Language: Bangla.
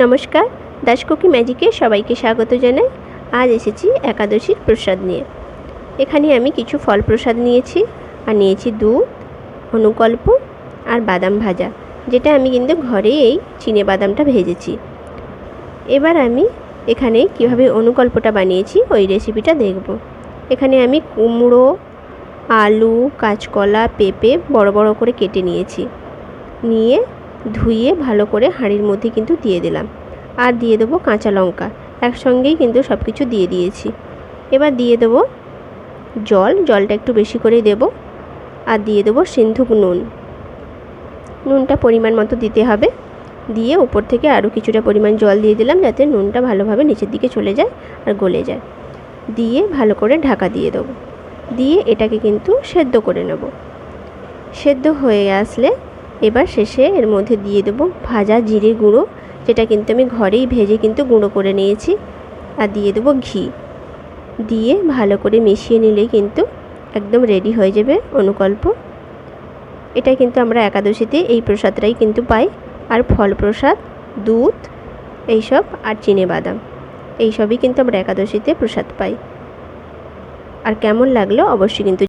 নমস্কার দাসকুকি ম্যাজিকে সবাইকে স্বাগত জানাই। আজ এসেছি একাদশীর প্রসাদ নিয়ে। এখানে আমি কিছু ফল প্রসাদ নিয়েছি, আর নিয়েছি দুধ, অনুকল্প, আর বাদাম ভাজা, যেটা আমি কিন্তু ঘরে এই চিনে বাদামটা ভেজেছি। এবার আমি এখানে কীভাবে অনুকল্পটা বানিয়েছি, ওই রেসিপিটা দেখব। এখানে আমি কুমড়ো, আলু, কাঁচকলা, পেঁপে বড় বড় করে কেটে নিয়েছি। নিয়ে ধুয়ে ভালো করে হাঁড়ির মধ্যে কিন্তু দিয়ে দিলাম। আর দিয়ে দেবো কাঁচা লঙ্কা। একসঙ্গেই কিন্তু সব কিছু দিয়ে দিয়েছি। এবার দিয়ে দেবো জল। জলটা একটু বেশি করে দেব। আর দিয়ে দেবো সিন্ধুক নুন। নুনটা পরিমাণ মতো দিতে হবে। দিয়ে উপর থেকে আরও কিছুটা পরিমাণ জল দিয়ে দিলাম যাতে নুনটা ভালোভাবে নিচের দিকে চলে যায় আর গলে যায়। দিয়ে ভালো করে ঢাকা দিয়ে দেবো। দিয়ে এটাকে কিন্তু সেদ্ধ করে নেব। সেদ্ধ হয়ে আসলে এবার শেষে এর মধ্যে দিয়ে দেবো ভাজা জিরে গুঁড়ো, যেটা কিন্তু আমি ঘরেই ভেজে কিন্তু গুঁড়ো করে নিয়েছি। আর দিয়ে দেবো ঘি। দিয়ে ভালো করে মিশিয়ে নিলেই কিন্তু একদম রেডি হয়ে যাবে অনুকল্প। এটা কিন্তু আমরা একাদশীতে এই প্রসাদটাই কিন্তু পাই। আর ফল প্রসাদ দুধ, এইসব আর চিনে বাদাম, এইসবই কিন্তু আমরা একাদশীতে প্রসাদ পাই। আর কেমন লাগল অবশ্যই কিন্তু